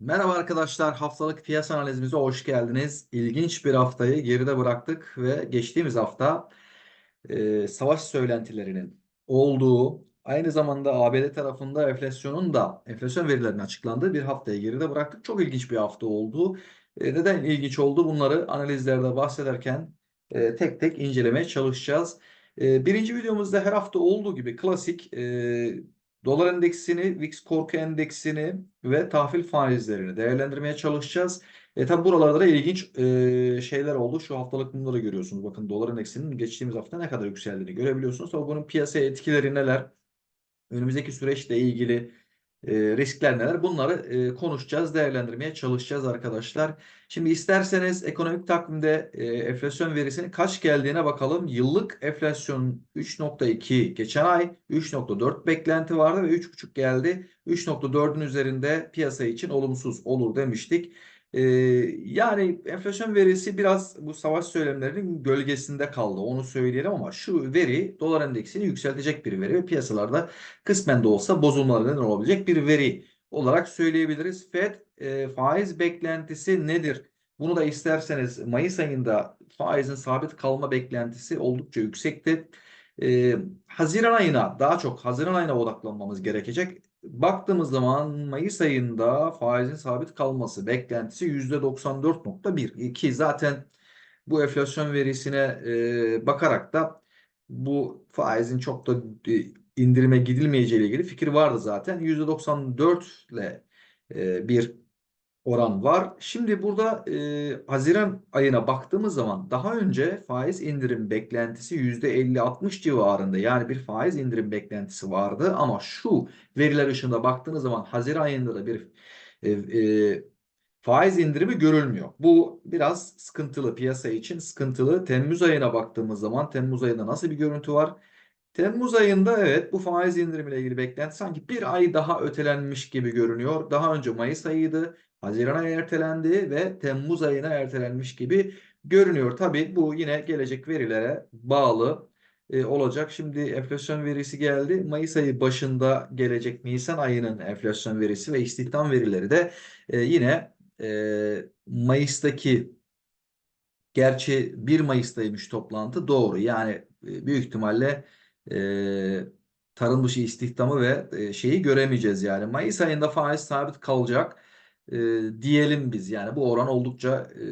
Merhaba arkadaşlar, haftalık piyasa analizimize hoş geldiniz. İlginç bir haftayı geride bıraktık ve geçtiğimiz hafta e, savaş söylentilerinin olduğu, aynı zamanda ABD tarafında enflasyonun da enflasyon verilerinin açıklandığı bir haftayı geride bıraktık. Çok ilginç bir hafta oldu. E, neden ilginç oldu? Bunları analizlerde bahsederken e, tek tek incelemeye çalışacağız. E, birinci videomuzda her hafta olduğu gibi klasik e, Dolar endeksini, VIX korku endeksini ve tahvil faizlerini değerlendirmeye çalışacağız. E tabi buralarda da ilginç e, şeyler oldu. Şu haftalık bunları görüyorsunuz. Bakın dolar endeksinin geçtiğimiz hafta ne kadar yükseldiğini görebiliyorsunuz. Tabi bunun piyasaya etkileri neler? Önümüzdeki süreçle ilgili e, riskler neler? Bunları e, konuşacağız, değerlendirmeye çalışacağız arkadaşlar. Şimdi isterseniz ekonomik takvimde e, enflasyon verisinin kaç geldiğine bakalım. Yıllık enflasyon 3.2 geçen ay 3.4 beklenti vardı ve 3.5 geldi. 3.4'ün üzerinde piyasa için olumsuz olur demiştik. Ee, yani enflasyon verisi biraz bu savaş söylemlerinin gölgesinde kaldı. Onu söyleyelim ama şu veri dolar endeksini yükseltecek bir veri ve piyasalarda kısmen de olsa bozulmalara neden olabilecek bir veri olarak söyleyebiliriz. Fed e, faiz beklentisi nedir? Bunu da isterseniz Mayıs ayında faizin sabit kalma beklentisi oldukça yüksekti. E, Haziran ayına daha çok Haziran ayına odaklanmamız gerekecek. Baktığımız zaman Mayıs ayında faizin sabit kalması beklentisi %94.1 ki zaten bu enflasyon verisine e, bakarak da bu faizin çok da e, indirime gidilmeyeceği ile ilgili fikir vardı zaten. %94 ile e, bir oran var. Şimdi burada e, Haziran ayına baktığımız zaman daha önce faiz indirim beklentisi %50-60 civarında yani bir faiz indirim beklentisi vardı ama şu veriler ışığında baktığınız zaman Haziran ayında da bir e, e, faiz indirimi görülmüyor. Bu biraz sıkıntılı piyasa için sıkıntılı. Temmuz ayına baktığımız zaman Temmuz ayında nasıl bir görüntü var? Temmuz ayında evet bu faiz indirimiyle ilgili beklenti sanki bir ay daha ötelenmiş gibi görünüyor. Daha önce Mayıs ayıydı. Haziran'a ertelendi ve Temmuz ayına ertelenmiş gibi görünüyor. Tabii bu yine gelecek verilere bağlı e, olacak. Şimdi enflasyon verisi geldi. Mayıs ayı başında gelecek Nisan ayının enflasyon verisi ve istihdam verileri de e, yine e, Mayıs'taki gerçi 1 Mayıs'taymış toplantı doğru. Yani e, büyük ihtimalle e, tarım dışı istihdamı ve e, şeyi göremeyeceğiz yani. Mayıs ayında faiz sabit kalacak e, diyelim biz. Yani bu oran oldukça e,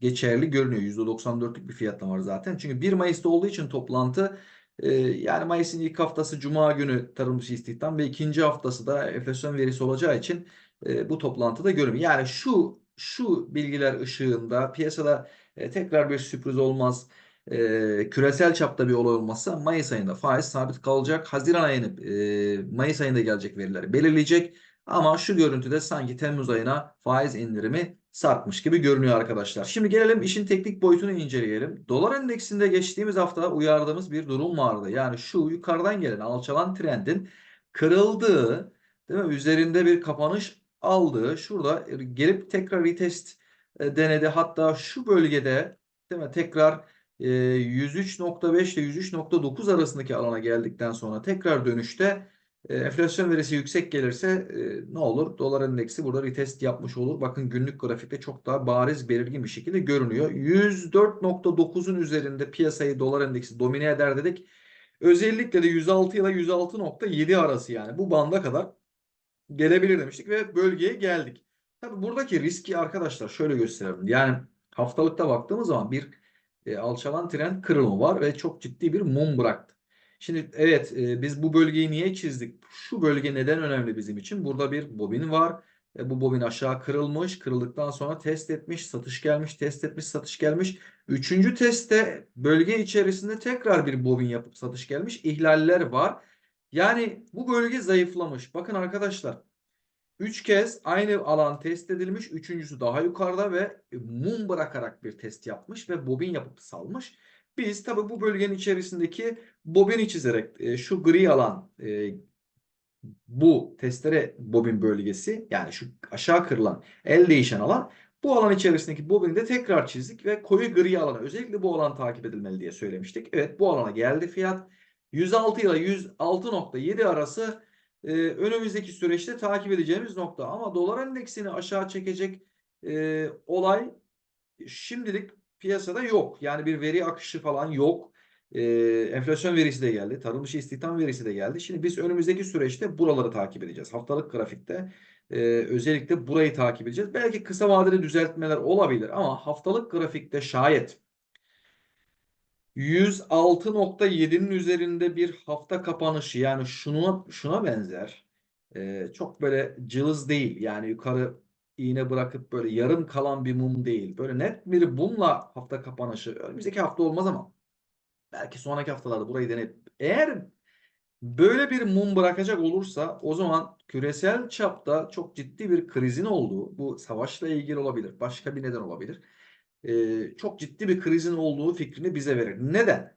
geçerli görünüyor. %94'lük bir fiyatlama var zaten. Çünkü 1 Mayıs'ta olduğu için toplantı e, yani Mayıs'ın ilk haftası Cuma günü tarım dışı istihdam ve ikinci haftası da enflasyon verisi olacağı için e, bu toplantıda görünüyor. Yani şu şu bilgiler ışığında piyasada e, tekrar bir sürpriz olmaz e, küresel çapta bir olay olmazsa Mayıs ayında faiz sabit kalacak. Haziran ayını e, Mayıs ayında gelecek verileri belirleyecek. Ama şu görüntüde sanki Temmuz ayına faiz indirimi sarkmış gibi görünüyor arkadaşlar. Şimdi gelelim işin teknik boyutunu inceleyelim. Dolar endeksinde geçtiğimiz hafta uyardığımız bir durum vardı. Yani şu yukarıdan gelen alçalan trendin kırıldığı, değil mi? Üzerinde bir kapanış aldığı, şurada gelip tekrar retest e, denedi. Hatta şu bölgede değil mi? Tekrar 103.5 ile 103.9 arasındaki alana geldikten sonra tekrar dönüşte e, enflasyon verisi yüksek gelirse e, ne olur? Dolar endeksi burada retest yapmış olur. Bakın günlük grafikte çok daha bariz belirgin bir şekilde görünüyor. 104.9'un üzerinde piyasayı dolar endeksi domine eder dedik. Özellikle de 106 ile 106.7 arası yani bu banda kadar gelebilir demiştik ve bölgeye geldik. Tabii buradaki riski arkadaşlar şöyle gösterelim. Yani haftalıkta baktığımız zaman bir e, alçalan trend kırılımı var ve çok ciddi bir mum bıraktı. Şimdi evet e, biz bu bölgeyi niye çizdik? Şu bölge neden önemli bizim için? Burada bir bobin var. E, bu bobin aşağı kırılmış. Kırıldıktan sonra test etmiş. Satış gelmiş. Test etmiş. Satış gelmiş. Üçüncü testte bölge içerisinde tekrar bir bobin yapıp satış gelmiş. İhlaller var. Yani bu bölge zayıflamış. Bakın arkadaşlar. Üç kez aynı alan test edilmiş. Üçüncüsü daha yukarıda ve mum bırakarak bir test yapmış ve bobin yapıp salmış. Biz tabi bu bölgenin içerisindeki bobini çizerek e, şu gri alan e, bu testere bobin bölgesi yani şu aşağı kırılan el değişen alan bu alan içerisindeki bobini de tekrar çizdik ve koyu gri alana özellikle bu alan takip edilmeli diye söylemiştik. Evet bu alana geldi fiyat 106 ile 106.7 arası e, önümüzdeki süreçte takip edeceğimiz nokta. Ama dolar endeksini aşağı çekecek e, olay şimdilik piyasada yok. Yani bir veri akışı falan yok. E, enflasyon verisi de geldi. Tarım dışı istihdam verisi de geldi. Şimdi biz önümüzdeki süreçte buraları takip edeceğiz. Haftalık grafikte e, özellikle burayı takip edeceğiz. Belki kısa vadeli düzeltmeler olabilir ama haftalık grafikte şayet 106.7'nin üzerinde bir hafta kapanışı yani şuna şuna benzer. E, çok böyle cılız değil. Yani yukarı iğne bırakıp böyle yarım kalan bir mum değil. Böyle net bir mumla hafta kapanışı önümüzdeki hafta olmaz ama belki sonraki haftalarda burayı deneyip eğer böyle bir mum bırakacak olursa o zaman küresel çapta çok ciddi bir krizin olduğu bu savaşla ilgili olabilir. Başka bir neden olabilir. Ee, çok ciddi bir krizin olduğu fikrini bize verir. Neden?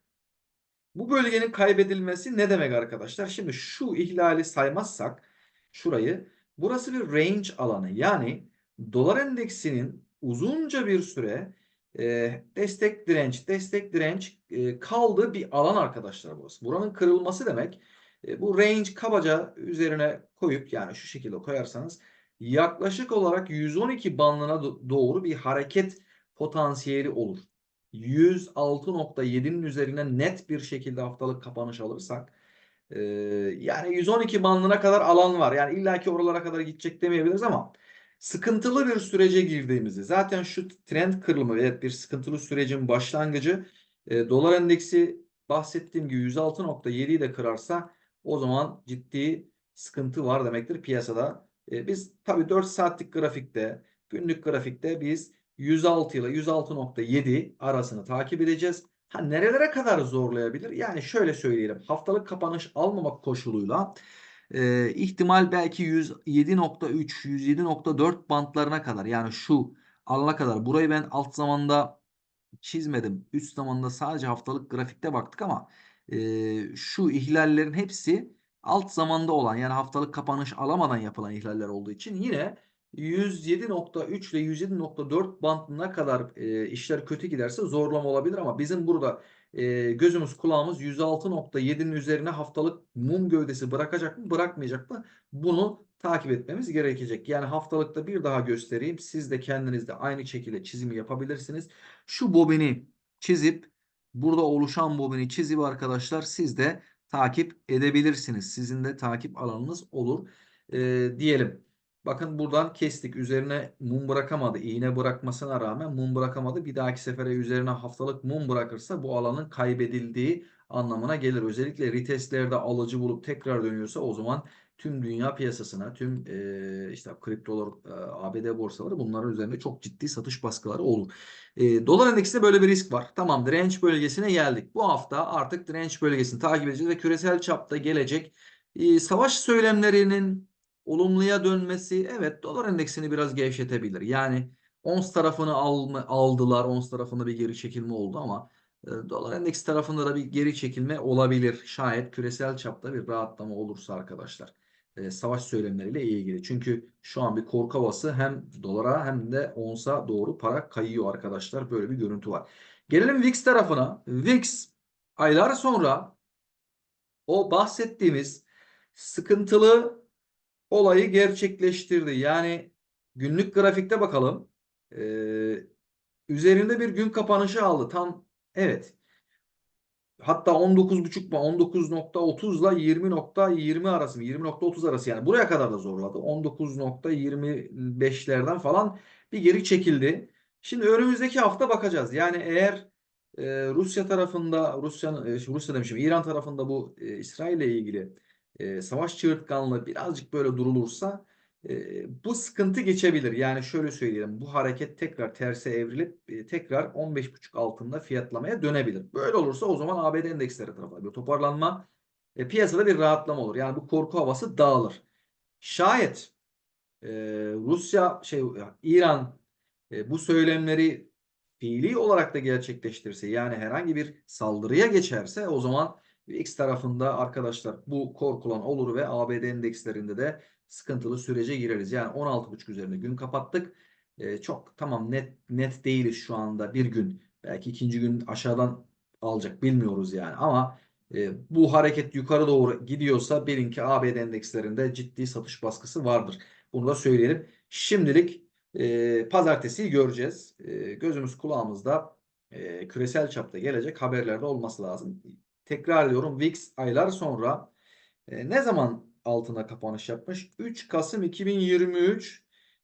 Bu bölgenin kaybedilmesi ne demek arkadaşlar? Şimdi şu ihlali saymazsak şurayı burası bir range alanı. Yani dolar endeksinin uzunca bir süre e, destek direnç destek direnç e, kaldığı bir alan arkadaşlar burası. Buranın kırılması demek e, bu range kabaca üzerine koyup yani şu şekilde koyarsanız yaklaşık olarak 112 bandına do- doğru bir hareket potansiyeli olur. 106.7'nin üzerine net bir şekilde haftalık kapanış alırsak e, yani 112 bandına kadar alan var. Yani illaki oralara kadar gidecek demeyebiliriz ama sıkıntılı bir sürece girdiğimizi zaten şu trend kırılımı evet bir sıkıntılı sürecin başlangıcı e, dolar endeksi bahsettiğim gibi 106.7'yi de kırarsa o zaman ciddi sıkıntı var demektir piyasada. E, biz tabii 4 saatlik grafikte günlük grafikte biz 106 ile 106.7 arasını takip edeceğiz. Ha nerelere kadar zorlayabilir? Yani şöyle söyleyelim. Haftalık kapanış almamak koşuluyla e, ihtimal belki 107.3, 107.4 bantlarına kadar. Yani şu alana kadar. Burayı ben alt zamanda çizmedim. Üst zamanda sadece haftalık grafikte baktık ama e, şu ihlallerin hepsi alt zamanda olan yani haftalık kapanış alamadan yapılan ihlaller olduğu için yine 107.3 ile 107.4 bandına kadar e, işler kötü giderse zorlama olabilir ama bizim burada e, gözümüz kulağımız 106.7'nin üzerine haftalık mum gövdesi bırakacak mı bırakmayacak mı bunu takip etmemiz gerekecek. Yani haftalıkta bir daha göstereyim. Siz de kendiniz de aynı şekilde çizimi yapabilirsiniz. Şu bobini çizip burada oluşan bobini çizip arkadaşlar siz de takip edebilirsiniz. Sizin de takip alanınız olur e, diyelim. Bakın buradan kestik. Üzerine mum bırakamadı. İğne bırakmasına rağmen mum bırakamadı. Bir dahaki sefere üzerine haftalık mum bırakırsa bu alanın kaybedildiği anlamına gelir. Özellikle retestlerde alıcı bulup tekrar dönüyorsa o zaman tüm dünya piyasasına, tüm e, işte kriptolar, e, ABD borsaları bunların üzerinde çok ciddi satış baskıları olur. E, dolar endeksinde böyle bir risk var. Tamam direnç bölgesine geldik. Bu hafta artık direnç bölgesini takip edeceğiz ve küresel çapta gelecek e, savaş söylemlerinin olumluya dönmesi evet dolar endeksini biraz gevşetebilir. Yani ons tarafını alma, aldılar. Ons tarafında bir geri çekilme oldu ama e, dolar endeks tarafında da bir geri çekilme olabilir. Şayet küresel çapta bir rahatlama olursa arkadaşlar. E, savaş söylemleriyle ilgili. Çünkü şu an bir korku havası hem dolara hem de onsa doğru para kayıyor arkadaşlar. Böyle bir görüntü var. Gelelim VIX tarafına. VIX aylar sonra o bahsettiğimiz sıkıntılı olayı gerçekleştirdi. Yani günlük grafikte bakalım. Ee, üzerinde bir gün kapanışı aldı. Tam evet. Hatta 19.5 mu 19.30 ile 20.20 arası mı 20.30 arası yani buraya kadar da zorladı. 19.25'lerden falan bir geri çekildi. Şimdi önümüzdeki hafta bakacağız. Yani eğer e, Rusya tarafında Rusya'nın e, Rusya demişim İran tarafında bu e, İsrail ile ilgili e, savaş çığırtkanlığı birazcık böyle durulursa e, bu sıkıntı geçebilir. Yani şöyle söyleyelim bu hareket tekrar terse evrilip e, tekrar 15.5 altında fiyatlamaya dönebilir. Böyle olursa o zaman ABD endeksleri tarafında bir toparlanma e, piyasada bir rahatlama olur. Yani bu korku havası dağılır. Şayet e, Rusya şey İran e, bu söylemleri fiili olarak da gerçekleştirse yani herhangi bir saldırıya geçerse o zaman X tarafında arkadaşlar bu korkulan olur ve ABD endekslerinde de sıkıntılı sürece gireriz. Yani 16.5 üzerinde gün kapattık. Ee, çok tamam net net değiliz şu anda bir gün. Belki ikinci gün aşağıdan alacak bilmiyoruz yani ama E, bu hareket yukarı doğru gidiyorsa bilin ki ABD endekslerinde ciddi satış baskısı vardır. Bunu da söyleyelim. Şimdilik e, pazartesiyi göreceğiz. E, gözümüz kulağımızda e, küresel çapta gelecek haberlerde olması lazım. Tekrar ediyorum VIX aylar sonra e, ne zaman altına kapanış yapmış? 3 Kasım 2023.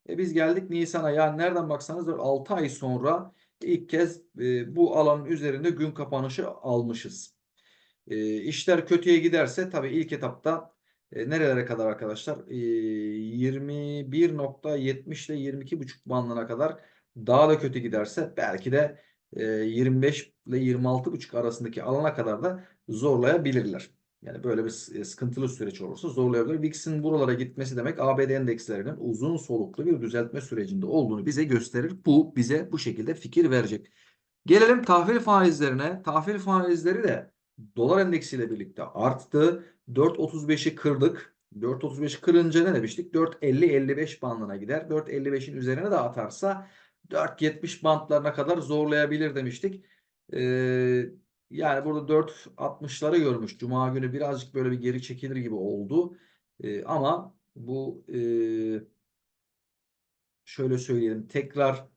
E, biz geldik Nisan'a. Yani nereden baksanız 6 ay sonra ilk kez e, bu alanın üzerinde gün kapanışı almışız. E, işler kötüye giderse tabii ilk etapta e, nerelere kadar arkadaşlar? E, 21.70 ile 22.5 bandına kadar daha da kötü giderse belki de 25 ile 26.5 arasındaki alana kadar da zorlayabilirler. Yani böyle bir e, sıkıntılı süreç olursa zorlayabilir. VIX'in buralara gitmesi demek ABD endekslerinin uzun soluklu bir düzeltme sürecinde olduğunu bize gösterir. Bu bize bu şekilde fikir verecek. Gelelim tahvil faizlerine. Tahvil faizleri de dolar endeksiyle birlikte arttı. 4.35'i kırdık. 4.35'i kırınca ne demiştik? 4.50-55 bandına gider. 4.55'in üzerine de atarsa 4.70 bantlarına kadar zorlayabilir demiştik. Ee, yani burada 4.60'ları görmüş. Cuma günü birazcık böyle bir geri çekilir gibi oldu. Ee, ama bu e, şöyle söyleyelim. Tekrar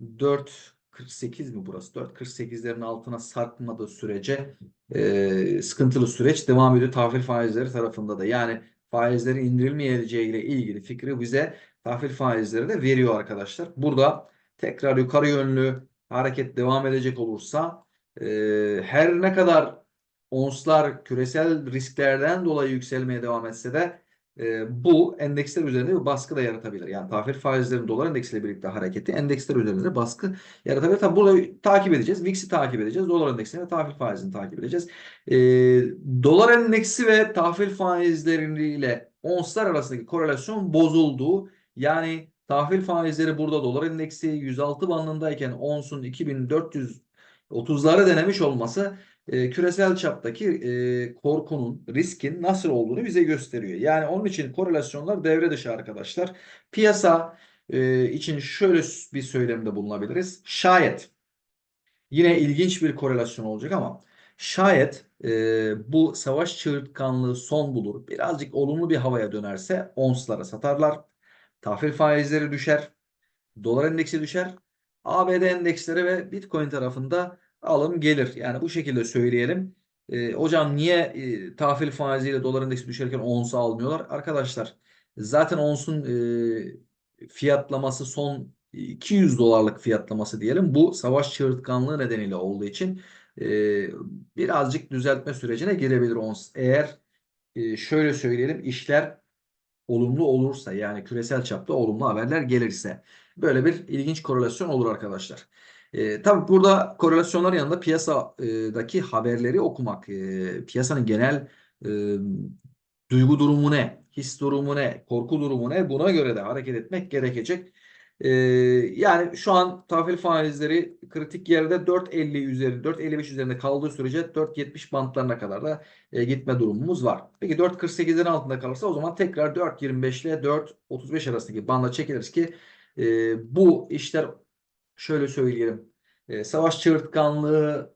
4.48 mi burası? 4.48'lerin altına sarkmadığı sürece e, sıkıntılı süreç devam ediyor tahvil faizleri tarafında da. Yani faizlerin indirilmeyeceği ile ilgili fikri bize tahvil faizleri de veriyor arkadaşlar. Burada tekrar yukarı yönlü hareket devam edecek olursa e, her ne kadar onslar küresel risklerden dolayı yükselmeye devam etse de e, bu endeksler üzerinde bir baskı da yaratabilir. Yani tahvil faizlerinin dolar endeksiyle birlikte hareketi endeksler üzerinde baskı yaratabilir. Tabi burada takip edeceğiz. VIX'i takip edeceğiz. Dolar endeksini ve tahvil faizini takip edeceğiz. E, dolar endeksi ve tahvil faizleriyle onslar arasındaki korelasyon bozuldu. Yani tahvil faizleri burada dolar endeksi 106 bandındayken onsun 2430'ları denemiş olması e, küresel çaptaki e, korkunun, riskin nasıl olduğunu bize gösteriyor. Yani onun için korelasyonlar devre dışı arkadaşlar. Piyasa e, için şöyle bir söylemde bulunabiliriz. Şayet yine ilginç bir korelasyon olacak ama şayet e, bu savaş çığırtkanlığı son bulur, birazcık olumlu bir havaya dönerse onslara satarlar. Tahvil faizleri düşer. Dolar endeksi düşer. ABD endeksleri ve Bitcoin tarafında alım gelir. Yani bu şekilde söyleyelim. E, hocam niye e, tahvil faiziyle dolar endeksi düşerken onsu almıyorlar? Arkadaşlar zaten onsun e, fiyatlaması son 200 dolarlık fiyatlaması diyelim. Bu savaş çığırtkanlığı nedeniyle olduğu için e, birazcık düzeltme sürecine girebilir ons. Eğer e, şöyle söyleyelim işler olumlu olursa yani küresel çapta olumlu haberler gelirse böyle bir ilginç korelasyon olur arkadaşlar. E, tabii burada korelasyonlar yanında piyasadaki haberleri okumak, e, piyasanın genel e, duygu durumu ne, his durumu ne, korku durumu ne buna göre de hareket etmek gerekecek. E, yani şu an tahvil faizleri kritik yerde 4.50 üzeri 4.55 üzerinde kaldığı sürece 4.70 bantlarına kadar da e, gitme durumumuz var. Peki 4.48'lerin altında kalırsa o zaman tekrar 4.25 ile 4.35 arasındaki banda çekiliriz ki e, bu işler şöyle söyleyelim. E, savaş çığırtkanlığı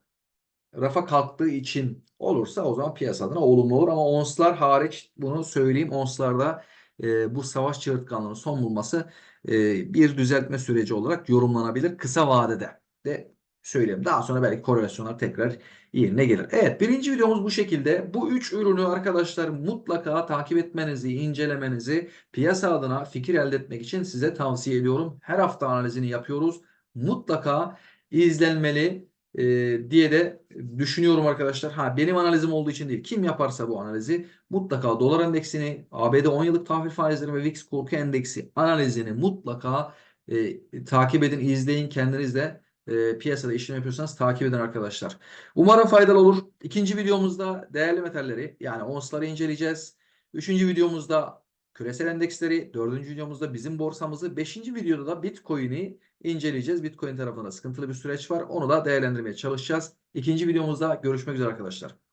rafa kalktığı için olursa o zaman piyasa adına olumlu olur ama onslar hariç bunu söyleyeyim. Onslarda e, bu savaş çığırtkanlığının son bulması e, bir düzeltme süreci olarak yorumlanabilir kısa vadede de söyleyeyim. Daha sonra belki korelasyonlar tekrar yerine gelir. Evet birinci videomuz bu şekilde. Bu üç ürünü arkadaşlar mutlaka takip etmenizi, incelemenizi piyasa adına fikir elde etmek için size tavsiye ediyorum. Her hafta analizini yapıyoruz. Mutlaka izlenmeli e, diye de düşünüyorum arkadaşlar. Ha benim analizim olduğu için değil. Kim yaparsa bu analizi mutlaka dolar endeksini, ABD 10 yıllık tahvil faizleri ve VIX korku endeksi analizini mutlaka e, takip edin, izleyin kendiniz de e, piyasada işlem yapıyorsanız takip edin arkadaşlar. Umarım faydalı olur. İkinci videomuzda değerli metalleri yani onsları inceleyeceğiz. Üçüncü videomuzda küresel endeksleri, dördüncü videomuzda bizim borsamızı, beşinci videoda da Bitcoin'i inceleyeceğiz. Bitcoin tarafında sıkıntılı bir süreç var. Onu da değerlendirmeye çalışacağız. İkinci videomuzda görüşmek üzere arkadaşlar.